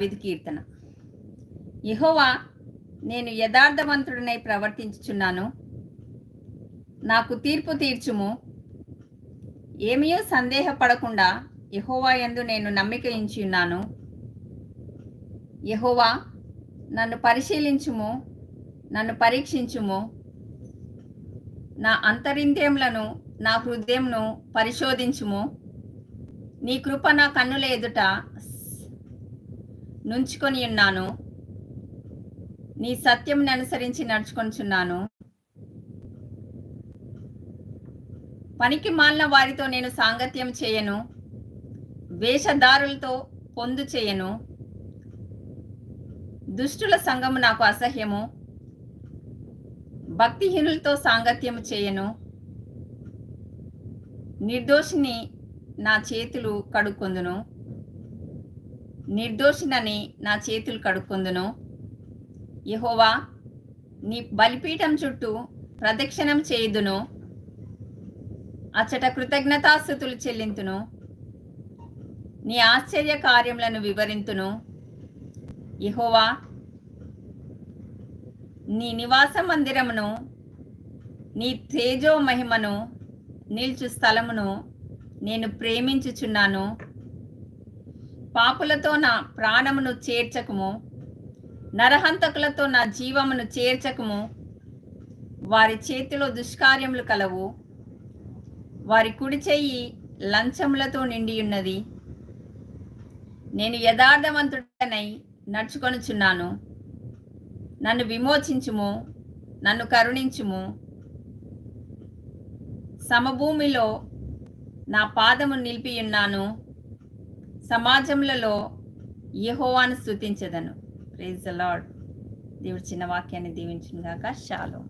దావిది కీర్తన. యహోవా నేను యథార్థవంతుడినై ప్రవర్తించుచున్నాను. నాకు తీర్పు తీర్చుము. ఏమీయో సందేహపడకుండా యహోవా ఎందు నేను నమ్మిక ఉన్నాను యహోవా నన్ను పరిశీలించుము నన్ను పరీక్షించుము. నా అంతరింద్రియములను నా హృదయంను పరిశోధించుము. నీ కృప నా కన్నుల ఎదుట నుంచుకొని ఉన్నాను. నీ సత్యంని అనుసరించి నడుచుకొనిచున్నాను పనికి మాలిన వారితో నేను సాంగత్యం చేయను. వేషధారులతో పొందు చేయను. దుష్టుల సంఘము నాకు అసహ్యము. భక్తిహీనులతో సాంగత్యము చేయను. నిర్దోషిని నా చేతులు కడుక్కొందును. నిర్దోషినని నా చేతులు కడుక్కుందును. యహోవా నీ బలిపీఠం చుట్టూ ప్రదక్షిణం చేయుదును. అచ్చట కృతజ్ఞతాస్థుతులు చెల్లింతును. నీ ఆశ్చర్య కార్యములను వివరింతును. యహోవా నీ నివాస మందిరమును నీ తేజో మహిమను నిల్చు స్థలమును నేను ప్రేమించుచున్నాను. పాపులతో నా ప్రాణమును చేర్చకము నరహంతకులతో నా జీవమును చేర్చకము వారి చేతిలో దుష్కార్యములు కలవు. వారి కుడి చెయ్యి లంచములతో నిండి ఉన్నది నేను యథార్థవంతుడనై నడుచుకొనుచున్నాను. నన్ను విమోచించుము నన్ను కరుణించుము. సమభూమిలో నా పాదము నిలిపి ఉన్నాను సమాజములలో యహోవాను స్థుతించదను ప్రేజ్ లార్డ్ దేవుడు చిన్న వాక్యాన్ని దీవించిన గాక షాలో